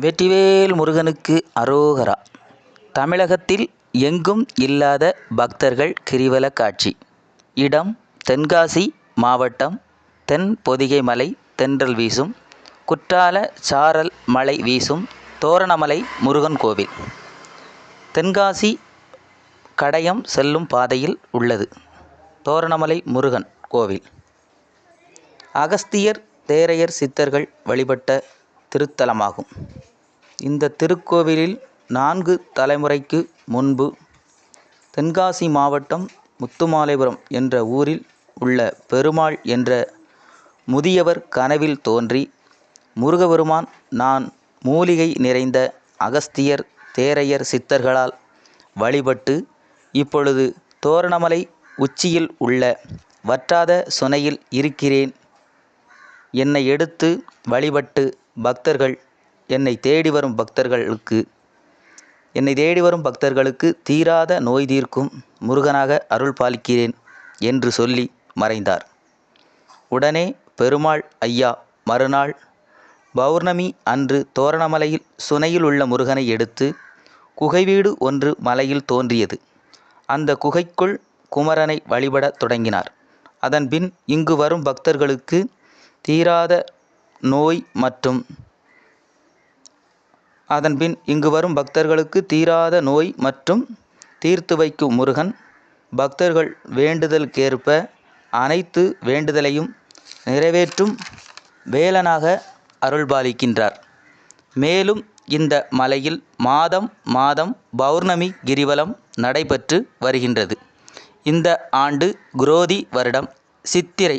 வெற்றிவேல் முருகனுக்கு அரோகரா. தமிழகத்தில் எங்கும் இல்லாத பக்தர்கள் கிரிவல காட்சி. இடம் தென்காசி மாவட்டம் தென் பொதிகை மலை தென்றல் வீசும் குற்றால சாரல் மலை வீசும் தோரணமலை முருகன் கோவில். தென்காசி கடையம் செல்லும் பாதையில் உள்ளது. தோரணமலை முருகன் கோவில். அகஸ்தியர் தேரையர் சித்தர்கள் வழிபட்ட திருத்தலமாகும். இந்த திருக்கோவிலில் நான்கு தலைமுறைக்கு முன்பு தென்காசி மாவட்டம் முத்துமாலைபுரம் என்ற ஊரில் உள்ள பெருமாள் என்ற முதியவர் கனவில் தோன்றி முருகபெருமான் நான் மூலிகை நிறைந்த அகஸ்தியர் தேரையர் சித்தர்களால் வழிபட்டு இப்பொழுது தோரணமலை உச்சியில் உள்ள வற்றாத சுனையில் இருக்கிறேன். என்னை எடுத்து வழிபட்டு பக்தர்கள் என்னை தேடி வரும் பக்தர்களுக்கு என்னை தேடி வரும் பக்தர்களுக்கு தீராத நோய் தீர்க்கும் முருகனாக அருள் பாலிக்கிறேன் என்று சொல்லி மறைந்தார். உடனே பெருமாள் ஐயா மறுநாள் பௌர்ணமி அன்று தோரணமலையில் சுனையில் உள்ள முருகனை எடுத்து குகை வீடு ஒன்று மலையில் தோன்றியது. அந்த குகைக்குள் குமரனை வழிபடத் தொடங்கினார். அதன்பின் இங்கு வரும் பக்தர்களுக்கு தீராத நோய் மற்றும் அதன்பின் இங்கு வரும் பக்தர்களுக்கு தீராத நோய் மற்றும் தீர்த்து வைக்கும் முருகன் பக்தர்கள் வேண்டுதலுக்கேற்ப அனைத்து வேண்டுதலையும் நிறைவேற்றும் வேலனாக அருள்பாலிக்கின்றார். மேலும் இந்த மலையில் மாதம் மாதம் பௌர்ணமி கிரிவலம் நடைபெற்று வருகின்றது. இந்த ஆண்டு குரோதி வருடம் சித்திரை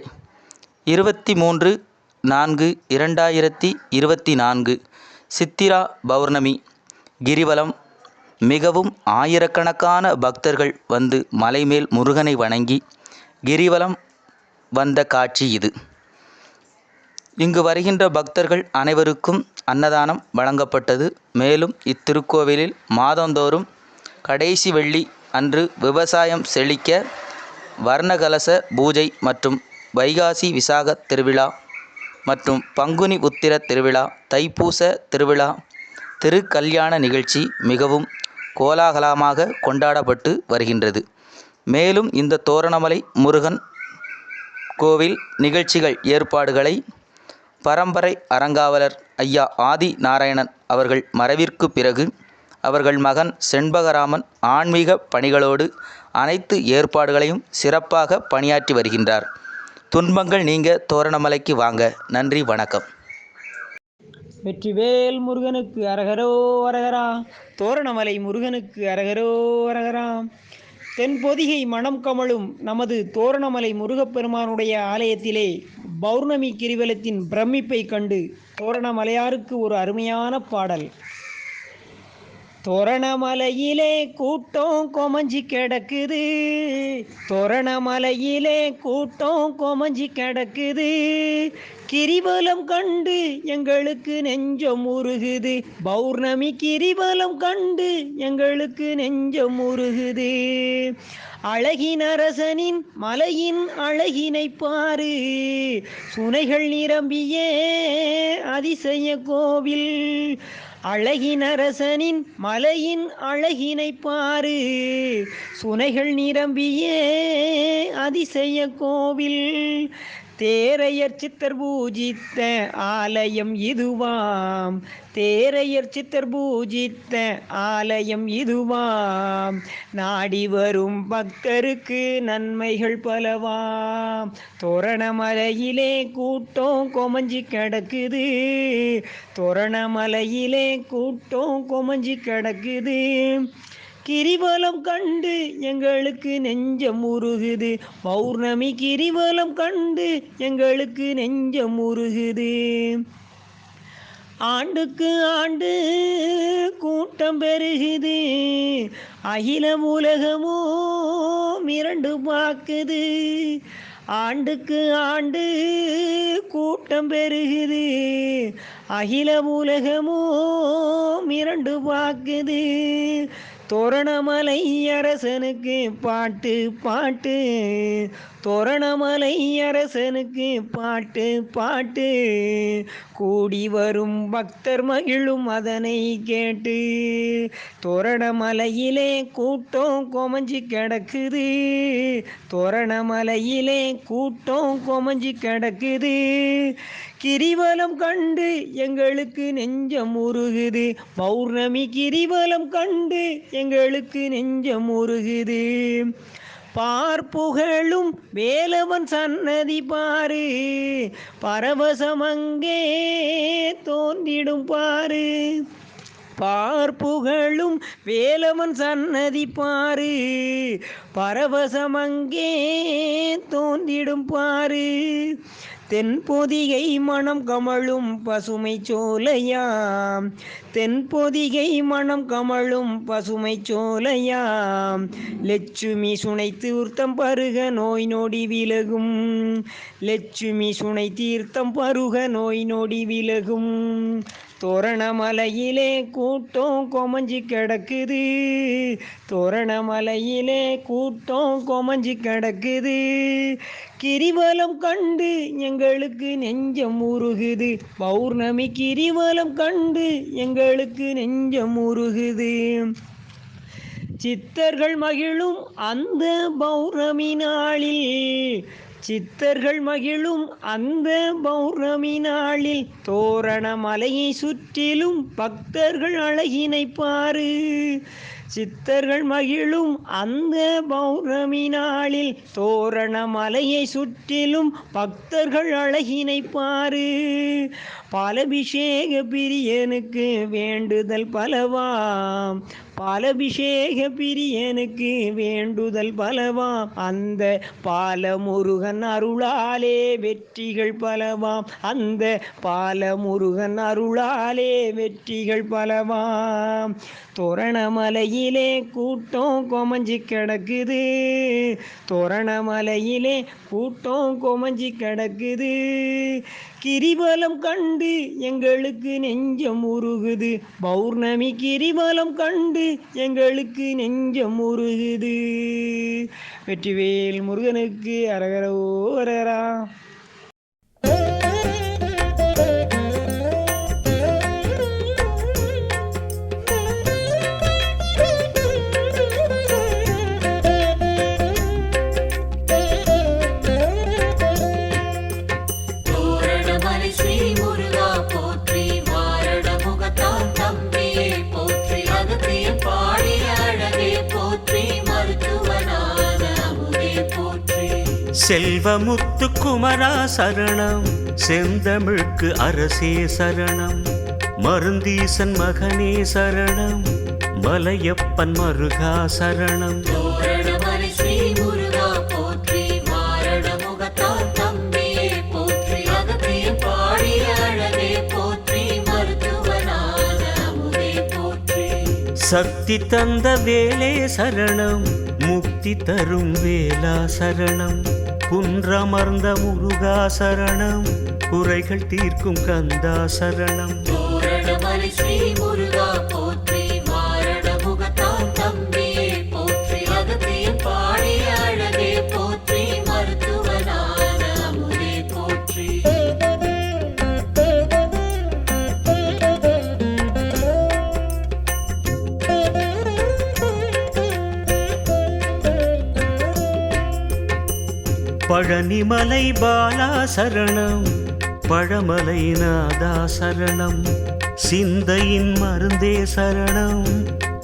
இருபத்தி மூன்று நான்கு இரண்டாயிரத்தி இருபத்தி நான்கு. சித்திரா பௌர்ணமி. கிரிவலம். மிகவும் ஆயிரக்கணக்கான பக்தர்கள் வந்து மலைமேல் முருகனை வணங்கி கிரிவலம் வந்த காட்சி இது. இங்கு வருகின்ற பக்தர்கள் அனைவருக்கும் அன்னதானம் வழங்கப்பட்டது. மேலும் இத்திருக்கோவிலில் மாதந்தோறும் கடைசி வெள்ளி அன்று விவசாயம் செழிக்க வர்ணகலச பூஜை மற்றும் வைகாசி விசாக திருவிழா மற்றும் பங்குனி உத்திர திருவிழா தைப்பூச திருவிழா திருக்கல்யாண நிகழ்ச்சி மிகவும் கோலாகலமாக கொண்டாடப்பட்டு வருகின்றது. மேலும் இந்த தோரணமலை முருகன் கோவில் நிகழ்ச்சிகள் ஏற்பாடுகளை பரம்பரை அறங்காவலர் ஐயா ஆதி நாராயணன் அவர்கள் மறைவிற்கு பிறகு அவர்கள் மகன் செண்பகராமன் ஆன்மீக பணிகளோடு அனைத்து ஏற்பாடுகளையும் சிறப்பாக பணியாற்றி வருகின்றார். துன்பங்கள் நீங்க தோரணமலைக்கு வாங்க. நன்றி வணக்கம். வெற்றிவேல் முருகனுக்கு அரகரோ அரகரா தோரணமலை முருகனுக்கு அரகரோ அரகரா. தென்பொதிகை மணம் கமழும் நமது தோரணமலை முருகப்பெருமானுடைய ஆலயத்திலே பௌர்ணமி கிரிவலத்தின் பிரமிப்பை கண்டு தோரணமலையாருக்கு ஒரு அருமையான பாடல். தோரணமலையிலே கூட்டம் கொமஞ்சி கிடக்குது. தோரணமலையிலே கூட்டம் கொமஞ்சி கிடக்குது. கிரிவலம் கண்டு எங்களுக்கு நெஞ்சம் உருகுது. பௌர்ணமி கிரிவலம் கண்டு எங்களுக்கு நெஞ்சம் உருகுது. அழகினரசனின் மலையின் அழகினை பாரு. சுனைகள் நிரம்பிய அதிசய கோவில். அழகினரசனின் மலையின் அழகினை பாரு. சுனைகள் நிரம்பிய அதிசய கோவில். தேரையர் சித்தர் பூஜித்த ஆலயம் இதுவாம். தேரையர் சித்தர் பூஜித்த ஆலயம் இதுவாம். நாடி வரும் பக்தருக்கு நன்மைகள் பலவாம். தோரணமலையிலே கூட்டம் கொமஞ்சி கிடக்குது. தோரணமலையிலே கூட்டம் கொமஞ்சி கிடக்குது. கிரிவலம் கண்டு எங்களுக்கு நெஞ்சம் உருகுது. பௌர்ணமி கிரிவலம் கண்டு எங்களுக்கு நெஞ்சம் உருகுது. ஆண்டுக்கு ஆண்டு கூட்டம் பெருகுது. அகில உலகமோ மிரண்டு பார்க்குது. ஆண்டுக்கு ஆண்டு கூட்டம் பெருகுது. அகில உலகமோ மிரண்டு பார்க்குது. தோரணமலை அரசனுக்கு பாட்டு பாட்டு. தோரணமலை அரசனுக்கு பாட்டு பாட்டு. கூடி வரும் பக்தர் மகிழும் அதனை கேட்டு. தோரணமலையிலே கூட்டம் கொமஞ்சி கிடக்குது. தோரணமலையிலே கூட்டம் கொமஞ்சி கிடக்குது. கிரிவலம் கண்டு எங்களுக்கு நெஞ்சம் உருகுது. பௌர்ணமி கிரிவலம் கண்டு எங்களுக்கு நெஞ்சம் உருகுது. பார்ப்புகழும் வேலவன் சன்னதி பாரு. பரவசமங்கே தோன்றிடும் பாரு. பார்ப்புகழும் வேலவன் சன்னதி பாரு. பரவசமங்கே தோன்றிடும் பாரு. தென்பொதிகை மனம் கமழும் பசுமை சோலையாம். தென்பொதிகை மனம் கமழும் பசுமை சோலையாம். லட்சுமி சுனை தீர்த்தம் பருக நோய் நொடி விலகும். லட்சுமி சுனை தீர்த்தம் பருக நோய் நொடி விலகும். தோரணமலையிலே கூட்டம் கொமஞ்சி கிடக்குது. தோரணமலையிலே கூட்டம் கொமஞ்சி கிடக்குது. கிரிவலம் கண்டு எங்களுக்கு நெஞ்சம் உருகுது பௌர்ணமி கிரிவலம் கண்டு எங்களுக்கு நெஞ்சம் உருகுது சித்தர்கள் மகிழும் அந்த பௌர்ணமி நாளில் சித்தர்கள் மகிழும் அந்த பௌர்ணமி நாளில் தோரண மலையை சுற்றிலும் பக்தர்கள் அழகினை பாரு. சித்தர்கள் மகிழும் அந்த பௌர்ணமி நாளில் தோரண மலையை சுற்றிலும் பக்தர்கள் அழகினை பாரு. பாலபிஷேக பிரியனுக்கு வேண்டுதல் பலவாம். பாலபிஷேக பிரியனுக்கு வேண்டுதல் பலவாம். அந்த பாலமுருகன் அருளாலே வெற்றிகள் பலவாம். அந்த பாலமுருகன் அருளாலே வெற்றிகள் பலவாம். தோரணமலையிலே கூட்டம் கொமஞ்சி கிடக்குது. தோரணமலையிலே கூட்டம் கொமஞ்சி கிடக்குது. கிரிவலம் கண்டு எங்களுக்கு நெஞ்சம் உருகுது. பௌர்ணமி கிரிவலம் கண்டு எங்களுக்கு நெஞ்சம் உருகுது. வெற்றிவேல் முருகனுக்கு அரகரோ அரகரா செல்வமுத்து குமரா சரணம். செந்தமிழ்க்கு அரசே சரணம். மருந்தீசன் மகனே சரணம். மலையப்பன் மருகா சரணம். சக்தி தந்த வேலே சரணம். முக்தி தரும் வேலா சரணம். குன்றமர்ந்த முருகா சரணம். குறைகள் தீர்க்கும் கந்தா சரணம். பழனிமலை பாலா சரணம் பழமலை நாதா சரணம் சிந்தையின் மருந்தே சரணம்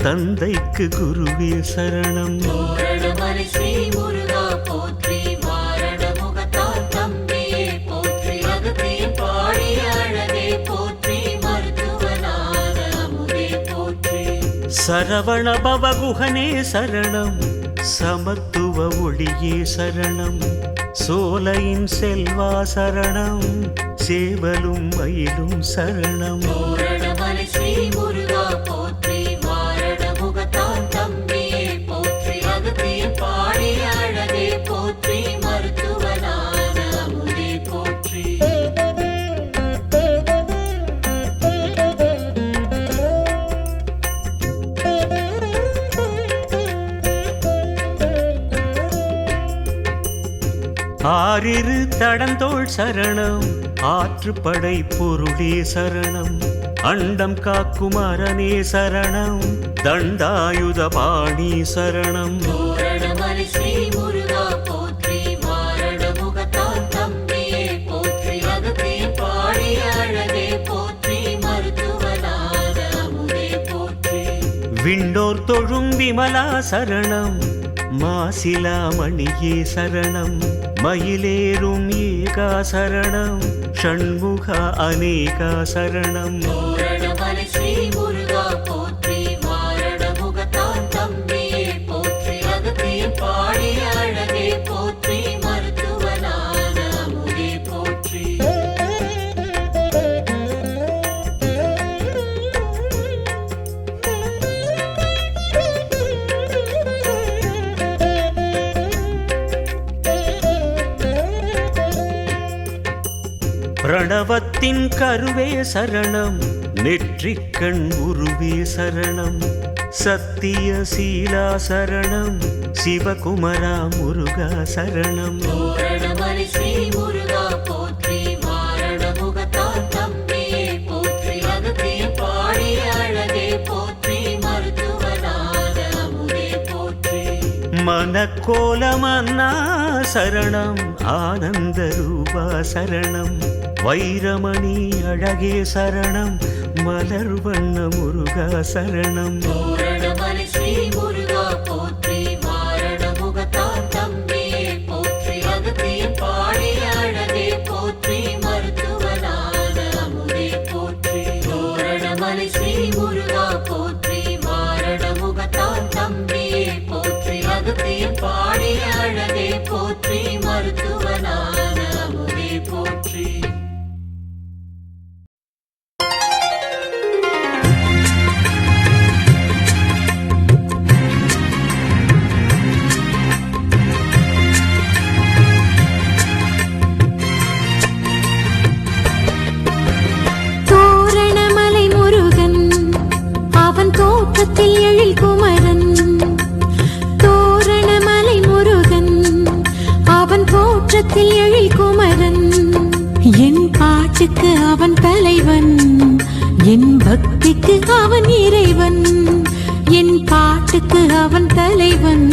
தந்தைக்கு குருவே சரணம். தோரணமலை ஸ்ரீ முருகா போற்றி மாரட முகத்தான் தம்பியே போற்றி அகத்திய பாடிய அழகே போற்றி மருத்துவனான அமுதே போற்றி. சரவண பவகுகனே சரணம் சமத்துவ ஒளியே சரணம். சோலையின் செல்வா சரணம் சேவலும் மயிலும் சரணம். ஆறிரு தடந்தோள் சரணம் ஆற்றுப்படை பொருளே சரணம். அண்டம் காக்கும் அரணே சரணம் தண்டாயுத பாணி சரணம். விண்டோர் தொழும் விமலா சரணம் மாசிலா மணியே சரணம். மயிலேறும் ஏகா சரணம் ஷண்முக அநேகா சரணம் பிரணவத்தின் கருவே சரணம். நெற்றிக்கண் உருவே சரணம். சத்திய சீலா சரணம். சிவகுமரா முருகா சரணம். மனக்கோலமன்னா சரணம். ஆனந்த ரூபா சரணம். வைரமணி அழகே சரணம் மலர் வண்ண முருகா சரணம். பாட்டுக்கு அவன் தலைவன். என் பக்திக்கு அவன் இறைவன். என் பாட்டுக்கு அவன் தலைவன்.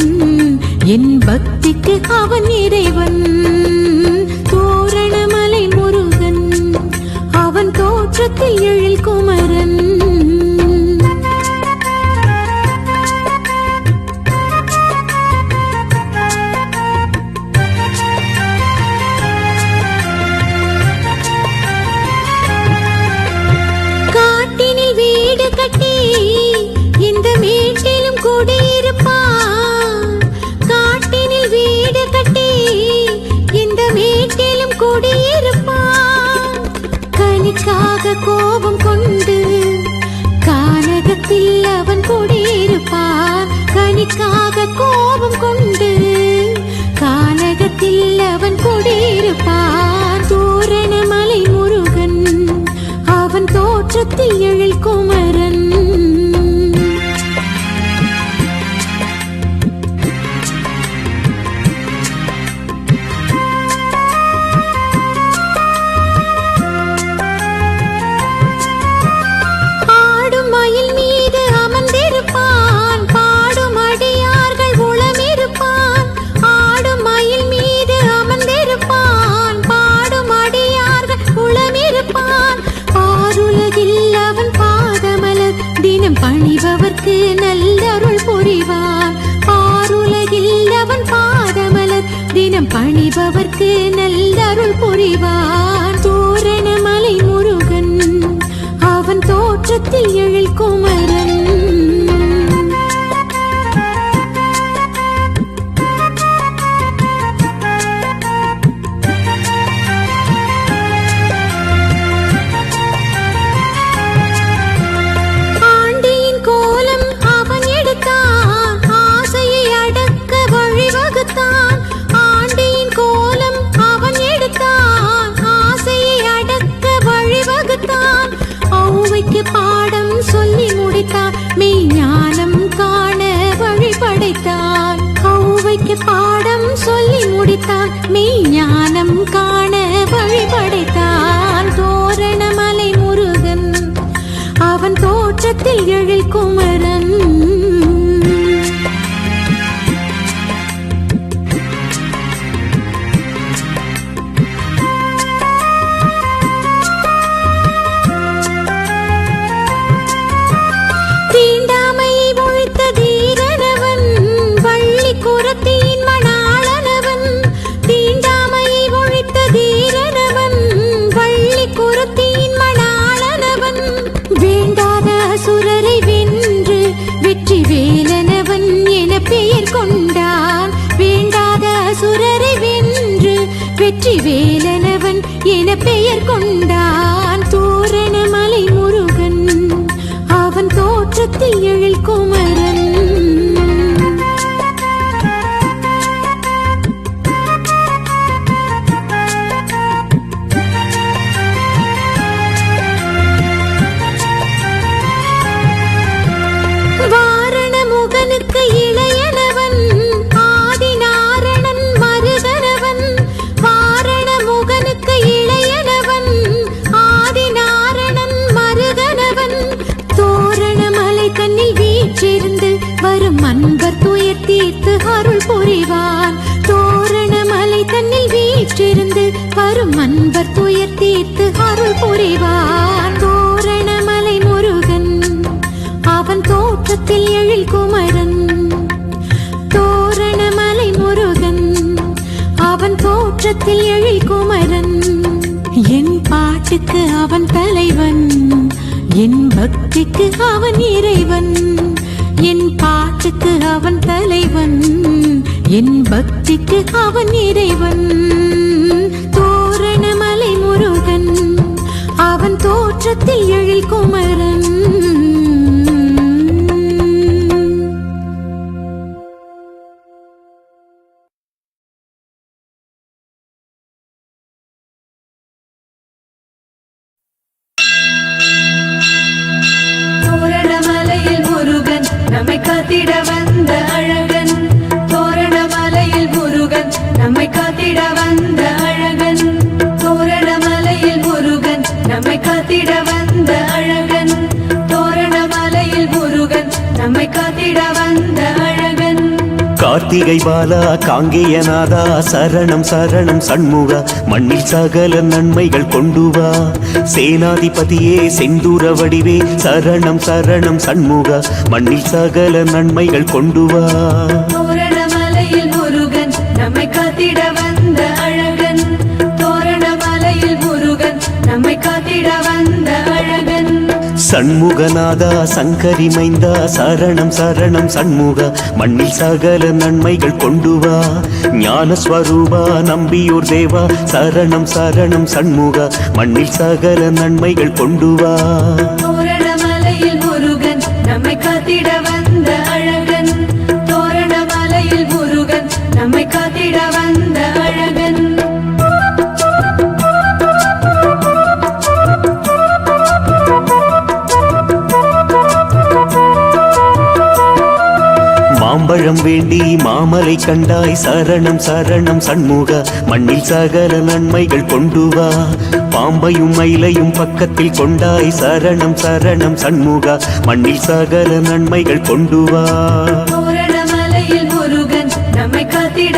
என் பக்திக்கு அவன் இறைவன். தோரணம் உனக்காக கோபம் கொண்டு கானகத்தில் அவன் குடியிருப்பான் தோரணமலை முருகன் அவன் தோற்றத்தில் எழில் குமரன் நமக்கு நல்லருள் புரிவார். பாருலகில் அவன் பாதமலர். தினம் பணிபவர்க்கு நல்லருள் புரிவார். தோரண மலை முருகன். அவன் தோற்றத்தில் எழில் குமரன் வெற்றி வேலனவன் என பெயர் கொண்டான் அருள் புரிவான் தோரணமலை தன்னில் வீற்றிருந்து வரும் அன்பர் துயர் தீர்த்து அருள் புரிவான் தோரணமலை முருகன் அவன் தோற்றத்தில் எழில் குமரன். தோரணமலை முருகன் அவன் தோற்றத்தில் எழில் குமரன். என் பாட்டுக்கு அவன் தலைவன் என் பக்திக்கு அவன் இறைவன். என் பாட்டுக்கு அவன் தலைவன். என் பக்திக்கு அவன் இறைவன். தோரணமலை முருகன். அவன் தோற்றத்தில் எழில் குமரன். கார்த்திகை பாலா காங்கேயநாதா சரணம் சரணம் சண்முகா மண்ணில் சகல நன்மைகள் கொண்டு வா. சேனாதிபதியே செந்தூர வடிவே சரணம் சரணம் சண்முகா மண்ணில் சகல நன்மைகள் கொண்டு வா. முருகன் நம்மை காத்திடவா? சண்முகநாதா சங்கரிமைந்தா சரணம் சரணம் சண்முக மண்ணில் சகல நன்மைகள் கொண்டு வா. ஞானஸ்வரூபா நம்பியூர் தேவா சரணம் சரணம் சண்முக மண்ணில் சகல நன்மைகள் கொண்டு வா. மாம்பழம் வேண்டி மாமலை கண்டாய். சரணம் சரணம் சண்முக. மண்ணில் சகல நன்மைகள் கொண்டு வா. பாம்பையும் மயிலையும் பக்கத்தில் கொண்டாய். சரணம் சரணம் சண்முக. மண்ணில் சகல நன்மைகள் கொண்டு வா. முருகன் நம்மை காத்திட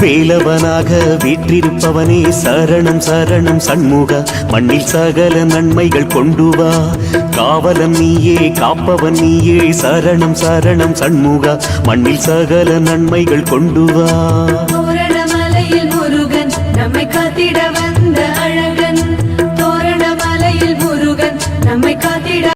வேலவனாக வீற்றிருப்பவனே சரணம் சரணம் சண்முக. மண்ணில் சகல நன்மைகள் கொண்டு வா. காவலன் நீயே காப்பவன் நீயே சரணம் சரணம் சண்முக. மண்ணில் சகல நன்மைகள் கொண்டு வா. முருகன் நம்மை காத்திட